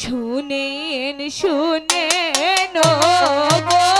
শুনেন শুনেন গো।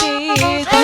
ती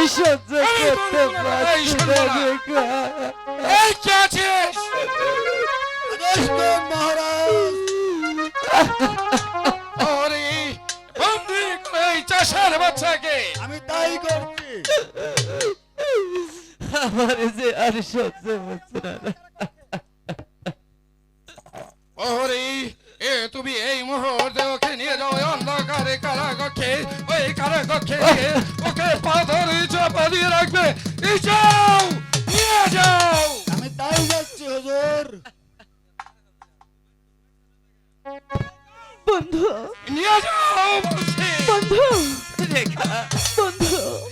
আর সহ্য করতে পারছি না রেখা আমি তাই করছি আমার যে আর সহ্য হচ্ছে না। ওরে তুমি এই মুহূর্তে ওকে নিয়ে যাও অন্ধকারে কারাগক্ষে ওই কারাগক্ষে ওকে পাথর চাপা দিয়ে রাখবে। নিয়ে যাও! আমি তাই যাচ্ছি হুজুর। বন্ধু। নিয়ে যাও বন্ধু। বন্ধু।